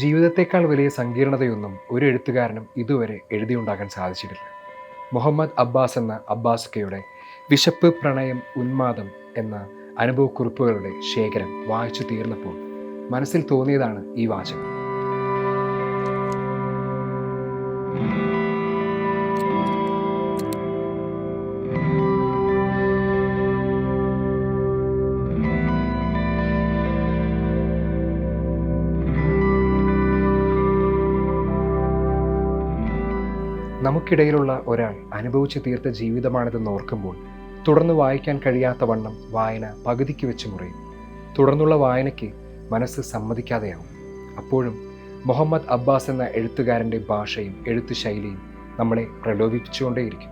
ജീവിതത്തെക്കാൾ വലിയ സങ്കീർണതയൊന്നും ഒരു എഴുത്തുകാരനും ഇതുവരെ എഴുതിയുണ്ടാക്കാൻ സാധിച്ചിട്ടില്ല. മുഹമ്മദ് അബ്ബാസ് എന്ന അബ്ബാസ്കയുടെ വിശപ്പ് പ്രണയം ഉന്മാദം എന്ന അനുഭവക്കുറിപ്പുകളുടെ ശേഖരം വായിച്ചു തീർന്നപ്പോൾ മനസ്സിൽ തോന്നിയതാണ് ഈ വാചകം. നമുക്കിടയിലുള്ള ഒരാൾ അനുഭവിച്ചു തീർത്ത ജീവിതമാണിതെന്ന് ഓർക്കുമ്പോൾ തുടർന്ന് വായിക്കാൻ കഴിയാത്ത വണ്ണം വായന പകുതിക്ക് വെച്ച് മുറിയും. തുടർന്നുള്ള വായനയ്ക്ക് മനസ്സ് സമ്മതിക്കാതെയാവും. അപ്പോഴും മുഹമ്മദ് അബ്ബാസ് എന്ന എഴുത്തുകാരന്റെ ഭാഷയും എഴുത്തു ശൈലിയും നമ്മളെ പ്രലോഭിപ്പിച്ചുകൊണ്ടേയിരിക്കും.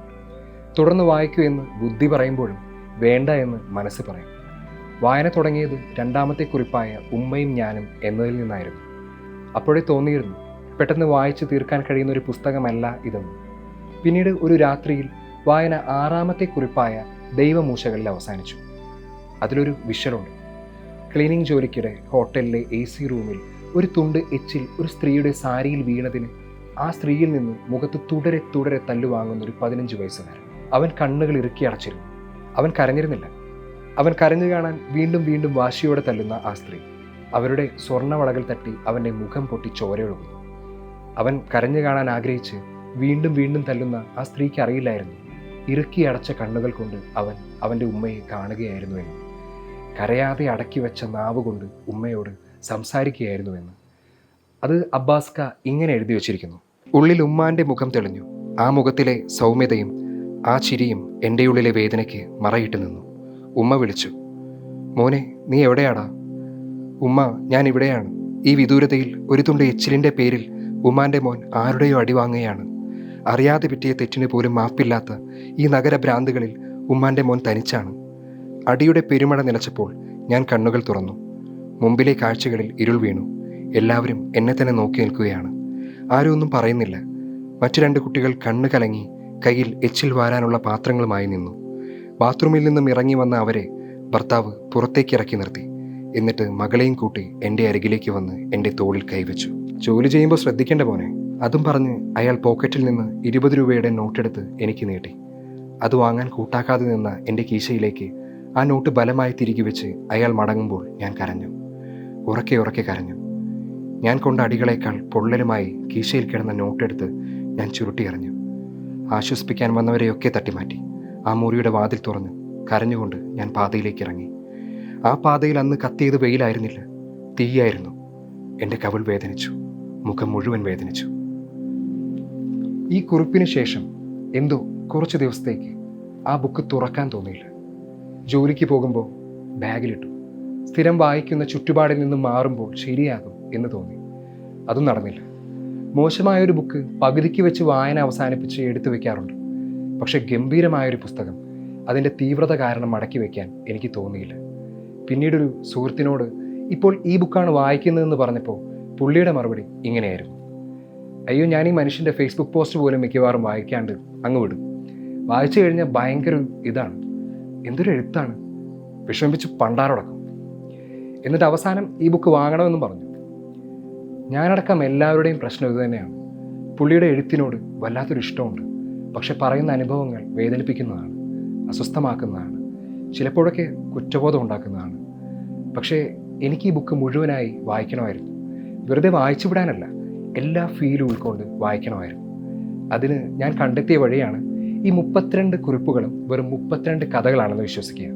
തുടർന്ന് വായിക്കൂ എന്ന് ബുദ്ധി പറയുമ്പോഴും വേണ്ട എന്ന് മനസ്സ് പറയും. വായന തുടങ്ങിയത് രണ്ടാമത്തെ കുറിപ്പായ ഉമ്മയും ഞാനും എന്നതിൽ നിന്നായിരുന്നു. അപ്പോഴേ തോന്നിയിരുന്നു പെട്ടെന്ന് വായിച്ചു തീർക്കാൻ കഴിയുന്ന ഒരു പുസ്തകമല്ല ഇതെന്ന്. പിന്നീട് ഒരു രാത്രിയിൽ വായന ആറാമത്തെ കുറിപ്പായ ദൈവമൂശകളിൽ അവസാനിച്ചു. അതിലൊരു വിഷലുണ്ട് ക്ലീനിങ് ജോലിക്കിടെ ഹോട്ടലിലെ എ സി റൂമിൽ ഒരു തുണ്ട് എച്ചിൽ ഒരു സ്ത്രീയുടെ സാരിയിൽ വീണതിന് ആ സ്ത്രീയിൽ നിന്ന് മുഖത്ത് തുടരെ തുടരെ തല്ലുവാങ്ങുന്ന ഒരു പതിനഞ്ച് വയസ്സുകാരൻ അവൻ കണ്ണുകൾ ഇറുക്കി അടച്ചിരുന്നു. അവൻ കരഞ്ഞിരുന്നില്ല. അവൻ കരഞ്ഞു കാണാൻ വീണ്ടും വീണ്ടും വാശിയോടെ തല്ലുന്ന ആ സ്ത്രീ. അവരുടെ സ്വർണവളകൾ തട്ടി അവന്റെ മുഖം പൊട്ടി ചോരയൊഴുകുന്നു. അവൻ കരഞ്ഞു കാണാൻ ആഗ്രഹിച്ച് വീണ്ടും വീണ്ടും തല്ലുന്ന ആ സ്ത്രീക്ക് അറിയില്ലായിരുന്നു. ഇറുക്കി അടച്ച കണ്ണുകൾ കൊണ്ട് അവൻ അവന്റെ ഉമ്മയെ കാണുകയായിരുന്നു എന്ന്. കരയാതെ അടക്കി വെച്ച നാവ് കൊണ്ട് ഉമ്മയോട് സംസാരിക്കുകയായിരുന്നുവെന്ന് അത് അബ്ബാസ്ക ഇങ്ങനെ എഴുതി വച്ചിരിക്കുന്നു. ഉള്ളിൽ ഉമ്മാന്റെ മുഖം തെളിഞ്ഞു. ആ മുഖത്തിലെ സൗമ്യതയും ആ ചിരിയും എന്റെ ഉള്ളിലെ വേദനയ്ക്ക് മറയിട്ട് നിന്നു. ഉമ്മ വിളിച്ചു. മോനെ നീ എവിടെയാടാ? ഉമ്മ ഞാൻ ഇവിടെയാണ്. ഈ വിദൂരതയിൽ ഒരു തുണ്ട് എച്ചിലിന്റെ പേരിൽ ഉമ്മാന്റെ മോൻ ആരുടെയോ അടി വാങ്ങുകയാണ്. അറിയാതെ പറ്റിയ തെറ്റിന് പോലും മാപ്പില്ലാത്ത ഈ നഗരഭ്രാന്തുകളിൽ ഉമ്മാന്റെ മോൻ തനിച്ചാണ്. അടിയുടെ പെരുമഴ നിലച്ചപ്പോൾ ഞാൻ കണ്ണുകൾ തുറന്നു. മുമ്പിലെ കാഴ്ചകളിൽ ഇരുൾ വീണു. എല്ലാവരും എന്നെ തന്നെ നോക്കി നിൽക്കുകയാണ്. ആരും ഒന്നും പറയുന്നില്ല. മറ്റു രണ്ട് കുട്ടികൾ കണ്ണ് കലങ്ങി കയ്യിൽ എച്ചിൽ വാരാനുള്ള പാത്രങ്ങളുമായി നിന്നു. ബാത്റൂമിൽ നിന്നും ഇറങ്ങി വന്ന അവരെ ഭർത്താവ് പുറത്തേക്ക് ഇറക്കി നിർത്തി. എന്നിട്ട് മകളെയും കൂട്ടി എന്റെ അരികിലേക്ക് വന്ന് എന്റെ തോളിൽ കൈവച്ചു. ജോലി ചെയ്യുമ്പോൾ ശ്രദ്ധിക്കേണ്ട പോനെ അതും പറഞ്ഞ് അയാൾ പോക്കറ്റിൽ നിന്ന് ഇരുപത് രൂപയുടെ നോട്ടെടുത്ത് എനിക്ക് നീട്ടി. അത് വാങ്ങാൻ കൂട്ടാക്കാതെ നിന്ന എന്റെ കീശയിലേക്ക് ആ നോട്ട് ബലമായി തിരികെ വെച്ച് അയാൾ മടങ്ങുമ്പോൾ ഞാൻ കരഞ്ഞു. ഉറക്കെ ഉറക്കെ കരഞ്ഞു. ഞാൻ കൊണ്ട അടികളേക്കാൾ പൊള്ളലുമായി കീശയിൽ കിടന്ന നോട്ടെടുത്ത് ഞാൻ ചുരുട്ടിയെറിഞ്ഞു ആശ്വസിപ്പിക്കാൻ വന്നവരെയൊക്കെ തട്ടിമാറ്റി. ആ മുറിയുടെ വാതിൽ തുറന്ന് കരഞ്ഞുകൊണ്ട് ഞാൻ പാതയിലേക്ക് ഇറങ്ങി. ആ പാതയിൽ അന്ന് കത്തിയത് വെയിലായിരുന്നില്ല. തീയായിരുന്നു. എന്റെ കവിൾ വേദനിച്ചു. മുഖം മുഴുവൻ വേദനിച്ചു. ഈ കുറിപ്പിന് ശേഷം എന്തോ കുറച്ച് ദിവസത്തേക്ക് ആ ബുക്ക് തുറക്കാൻ തോന്നിയില്ല. ജോലിക്ക് പോകുമ്പോൾ ബാഗിലിട്ടു. സ്ഥിരം വായിക്കുന്ന ചുറ്റുപാടിൽ നിന്ന് മാറുമ്പോൾ ശരിയാകും എന്ന് തോന്നി. അതും നടന്നില്ല. മോശമായൊരു ബുക്ക് പകുതിക്ക് വെച്ച് വായന അവസാനിപ്പിച്ച് എടുത്തു വെക്കാറുണ്ട്. പക്ഷെ ഗംഭീരമായൊരു പുസ്തകം അതിന്റെ തീവ്രത കാരണം മടക്കി വയ്ക്കാൻ എനിക്ക് തോന്നിയില്ല. പിന്നീടൊരു സുഹൃത്തിനോട് ഇപ്പോൾ ഈ ബുക്കാണ് വായിക്കുന്നതെന്ന് പറഞ്ഞപ്പോൾ പുള്ളിയുടെ മറുപടി ഇങ്ങനെയായിരുന്നു. അയ്യോ ഞാൻ ഈ മനുഷ്യന്റെ ഫേസ്ബുക്ക് പോസ്റ്റ് പോലും മിക്കവാറും വായിക്കാണ്ട് അങ്ങ് വിടും. വായിച്ചു കഴിഞ്ഞാൽ ഭയങ്കര ഇതാണ്. എന്തൊരു എഴുത്താണ്. വിഷമിപ്പിച്ച് പണ്ടാറടക്കും. എന്നിട്ട് അവസാനം ഈ ബുക്ക് വാങ്ങണമെന്നും പറഞ്ഞു. ഞാനടക്കം എല്ലാവരുടെയും പ്രശ്നം ഇത് തന്നെയാണ്. പുള്ളിയുടെ എഴുത്തിനോട് വല്ലാത്തൊരു ഇഷ്ടമുണ്ട്. പക്ഷെ പറയുന്ന അനുഭവങ്ങൾ വേദനിപ്പിക്കുന്നതാണ് അസ്വസ്ഥമാക്കുന്നതാണ് ചിലപ്പോഴൊക്കെ കുറ്റബോധം ഉണ്ടാക്കുന്നതാണ്. പക്ഷേ എനിക്ക് ഈ ബുക്ക് മുഴുവനായി വായിക്കണമായിരുന്നു. വെറുതെ വായിച്ചു വിടാനല്ല എല്ലാ ഫീലും ഉൾക്കൊണ്ട് വായിക്കണമായിരുന്നു. അതിന് ഞാൻ കണ്ടെത്തിയ വഴിയാണ് ഈ മുപ്പത്തിരണ്ട് കുറിപ്പുകളും വെറും മുപ്പത്തിരണ്ട് കഥകളാണെന്ന് വിശ്വസിക്കുക.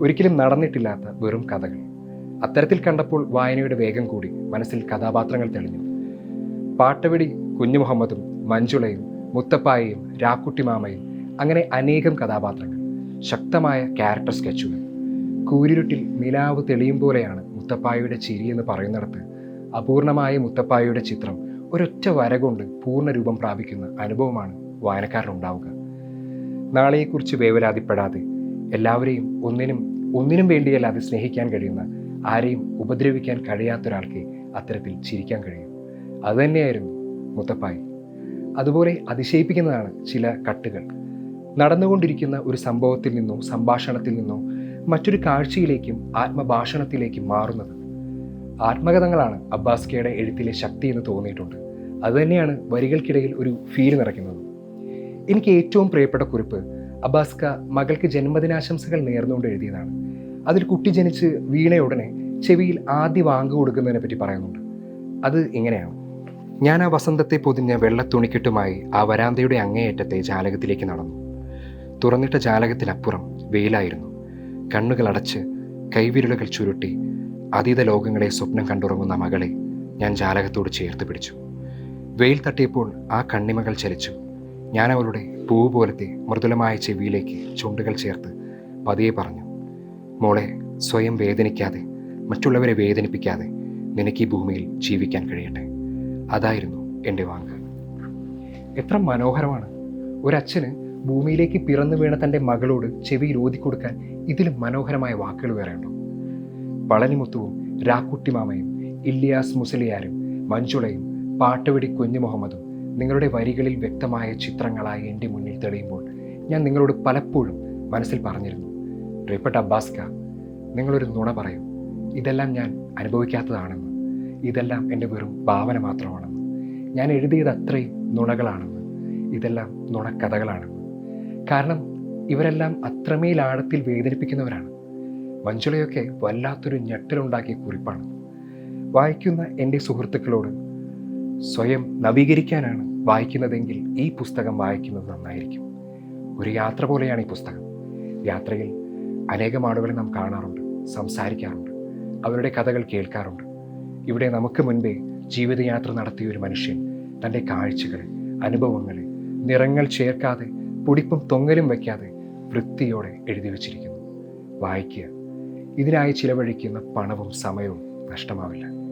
ഒരിക്കലും നടന്നിട്ടില്ലാത്ത വെറും കഥകൾ. അത്തരത്തിൽ കണ്ടപ്പോൾ വായനയുടെ വേഗം കൂടി മനസ്സിൽ കഥാപാത്രങ്ങൾ തെളിഞ്ഞു. പാട്ടവിടി കുഞ്ഞു മുഹമ്മദും മഞ്ജുളയും മുത്തപ്പായയും രാക്കുട്ടി മാമയും അങ്ങനെ അനേകം കഥാപാത്രങ്ങൾ. ശക്തമായ ക്യാരക്ടർ സ്കെച്ചുകൾ കൂരിരുട്ടിൽ നിലാവ് തെളിയും പോലെയാണ് മുത്തപ്പായയുടെ ചിരി എന്ന് പറയുന്നിടത്ത് അപൂർണമായ മുത്തപ്പായയുടെ ചിത്രം ഒരൊറ്റ വര കൊണ്ട് പൂർണരൂപം പ്രാപിക്കുന്ന അനുഭവമാണ് വായനക്കാരനുണ്ടാവുക. നാളെയെക്കുറിച്ച് വേവലാതിപ്പെടാതെ എല്ലാവരെയും ഒന്നിനും ഒന്നിനും വേണ്ടിയല്ലാതെ സ്നേഹിക്കാൻ കഴിയുന്ന ആരെയും ഉപദ്രവിക്കാൻ കഴിയാത്ത ഒരാൾക്ക് അത്തരത്തിൽ ചിരിക്കാൻ കഴിയും. അതുതന്നെയായിരുന്നു മുത്തപ്പായി. അതുപോലെ അതിശയിപ്പിക്കുന്നതാണ് ചില കട്ടുകൾ. നടന്നുകൊണ്ടിരിക്കുന്ന ഒരു സംഭവത്തിൽ നിന്നോ സംഭാഷണത്തിൽ നിന്നോ മറ്റൊരു കാഴ്ചയിലേക്കും ആത്മഭാഷണത്തിലേക്കും മാറുന്നത്. ആത്മകഥകളാണ് അബ്ബാസ്കയുടെ എഴുത്തിലെ ശക്തി എന്ന് തോന്നിയിട്ടുണ്ട്. അതുതന്നെയാണ് വരികൾക്കിടയിൽ ഒരു ഫീൽ നിറയ്ക്കുന്നത്. എനിക്ക് ഏറ്റവും പ്രിയപ്പെട്ട കുറിപ്പ് അബാസ്ക മകൾക്ക് ജന്മദിനാശംസകൾ നേർന്നുകൊണ്ട് എഴുതിയതാണ്. അതിൽ കുട്ടി ജനിച്ച് വീണ ഉടനെ ചെവിയിൽ ആദ്യ വാങ്ക് കൊടുക്കുന്നതിനെ പറ്റി പറയുന്നുണ്ട്. അത് ഇങ്ങനെയാണ്. ഞാൻ ആ വസന്തത്തെ പൊതിഞ്ഞ വെള്ള തുണിക്കെട്ടുമായി ആ വരാന്തയുടെ അങ്ങേയറ്റത്തെ ജാലകത്തിലേക്ക് നടന്നു. തുറന്നിട്ട ജാലകത്തിനപ്പുറം വെയിലായിരുന്നു. കണ്ണുകൾ അടച്ച് കൈവിരലുകൾ ചുരുട്ടി അതീത ലോകങ്ങളെ സ്വപ്നം കണ്ടുറങ്ങുന്ന മകളെ ഞാൻ ജാലകത്തോട് ചേർത്ത് പിടിച്ചു. വെയിൽ തട്ടിയപ്പോൾ ആ കണ്ണിമകൾ ചലിച്ചു. ഞാൻ അവളുടെ പൂവ് പോലത്തെ മൃദുലമായ ചെവിയിലേക്ക് ചുണ്ടുകൾ ചേർത്ത് പതിയെ പറഞ്ഞു മോളെ സ്വയം വേദനിക്കാതെ മറ്റുള്ളവരെ വേദനിപ്പിക്കാതെ നിനക്ക് ഈ ഭൂമിയിൽ ജീവിക്കാൻ കഴിയട്ടെ. അതായിരുന്നു എന്റെ വാങ്ക്. എത്ര മനോഹരമാണ്. ഒരച്ഛന് ഭൂമിയിലേക്ക് പിറന്നു വീണ തന്റെ മകളോട് ചെവിയിൽ ഓതിക്കൊടുക്കാൻ ഇതിലും മനോഹരമായ വാക്കുകൾ വേറെയുണ്ടോ പളനിമുത്തുവും രാക്കുട്ടിമാമയും ഇല്ലിയാസ് മുസലിയാരും മഞ്ജുളയും പാട്ടുവെടി കുഞ്ഞു മുഹമ്മദും നിങ്ങളുടെ വരികളിൽ വ്യക്തമായ ചിത്രങ്ങളായി എന്റെ മുന്നിൽ തെളിയുമ്പോൾ ഞാൻ നിങ്ങളോട് പലപ്പോഴും മനസ്സിൽ പറഞ്ഞിരുന്നു പ്രിയപ്പെട്ട അബ്ബാസ്ക നിങ്ങളൊരു നുണ പറയും. ഇതെല്ലാം ഞാൻ അനുഭവിക്കാത്തതാണെന്ന്. ഇതെല്ലാം എന്റെ വെറും ഭാവന മാത്രമാണെന്ന്. ഞാൻ എഴുതിയത് അത്രയും നുണകളാണെന്ന്. ഇതെല്ലാം നുണക്കഥകളാണെന്ന്. കാരണം ഇവരെല്ലാം അത്രമേൽ ആഴത്തിൽ വേദനിപ്പിക്കുന്നവരാണ്. മഞ്ജുളയൊക്കെ വല്ലാത്തൊരു ഞെട്ടലുണ്ടാക്കിയ കുറിപ്പാണ്. വായിക്കുന്ന എന്റെ സുഹൃത്തുക്കളോട് സ്വയം നവീകരിക്കാനാണ് വായിക്കുന്നതെങ്കിൽ ഈ പുസ്തകം വായിക്കുന്നത് നന്നായിരിക്കും. ഒരു യാത്ര പോലെയാണ് ഈ പുസ്തകം. യാത്രയിൽ അനേകം ആളുകളെ നാം കാണാറുണ്ട് സംസാരിക്കാറുണ്ട് അവരുടെ കഥകൾ കേൾക്കാറുണ്ട്. ഇവിടെ നമുക്ക് മുൻപേ ജീവിതയാത്ര നടത്തിയ ഒരു മനുഷ്യൻ തന്റെ കാഴ്ചകൾ അനുഭവങ്ങൾ നിറങ്ങൾ ചേർക്കാതെ പൊടിപ്പും തൊങ്ങലും വയ്ക്കാതെ വൃത്തിയോടെ എഴുതി വച്ചിരിക്കുന്നു. വായിക്കുക ഇതിനായി ചിലവഴിക്കുന്ന പണവും സമയവും നഷ്ടമാവില്ല.